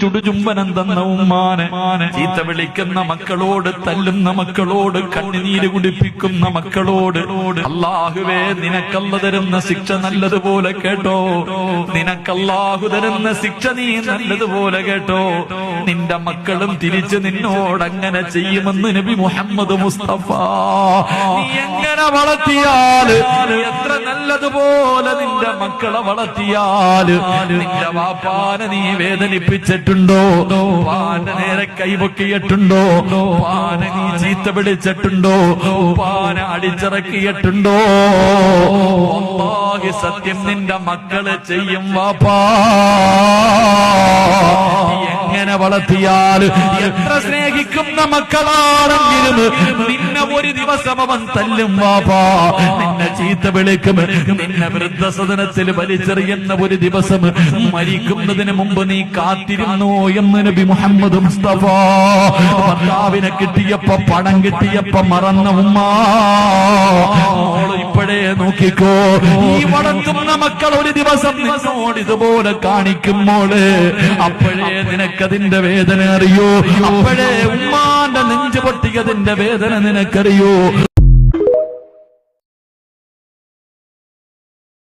ചുടുചുംബനം തന്ന ഉമ്മാനെ ചീത്ത വിളിക്കുന്ന മക്കളോട് തല്ലുന്ന മക്കളോട് കണ്ണുനീര് കുടിപ്പിക്കുന്ന മക്കളോട് അള്ളാഹുവേ നിനക്കല്ല തരുന്ന ശിക്ഷ നല്ലതുപോലെ കേട്ടോ. നിനക്കല്ലാഹു തരുന്ന ശിക്ഷ നീ നല്ലതുപോലെ കേട്ടോ. നിന്റെ മക്കളും തിരിച്ച് നിന്നോട് അങ്ങനെ ചെയ്യുമെന്ന് നബി മുഹമ്മദ് മുസ്തഫ. നീ എങ്ങനെ വളർത്തിയാൽ എത്ര നല്ലതുപോലെ നിന്റെ മക്കളെ വളർത്തിയാൽ നിന്റെ വാപ്പാനെ നീ വേദനിപ്പിച്ചിട്ടുണ്ടോ? പാന നേരെ കൈപൊക്കിയിട്ടുണ്ടോ? പാന നീ ചീത്ത പിടിച്ചിട്ടുണ്ടോ പാന അടിച്ചിറക്കിയിട്ടുണ്ടോ? സത്യം നിന്റെ മക്കൾ ചെയ്യും വാപ്പാ. എങ്ങനെ വളർത്തിയാൽ എത്ര സ്നേഹിക്കുന്ന മക്കളാണെങ്കിലും നിന്നെ ഒരു ദിവസം അവൻ തല്ലും വാപ്പാ. നിന്നെ ചീത്ത വിളിക്കും. നിന്നെ വൃദ്ധസദനത്തിൽ വലിച്ചെറിയുന്ന ഒരു ദിവസം മരിക്കുന്നതിന് മുമ്പ് നീ കാത്തിരുന്നു എന്ന് നബി മുഹമ്മദ് മുസ്തഫ. ഭർത്താവിനെ കിട്ടിയപ്പോ പണം കിട്ടിയപ്പോ മറന്ന ഉമ്മ. മോൾ നോക്കിക്കോ. ഈ വളർത്തുന്ന മക്കൾ ഒരു ദിവസം നിന്നോട് ഇതുപോലെ കാണിക്കും മോൾ. അപ്പോഴേ നിനക്കതിന്റെ വേദന അറിയോ. അപ്പോഴേ ഉമ്മാന്റെ നെഞ്ചു പൊട്ടിയതിന്റെ വേദന നിനക്കറിയൂ.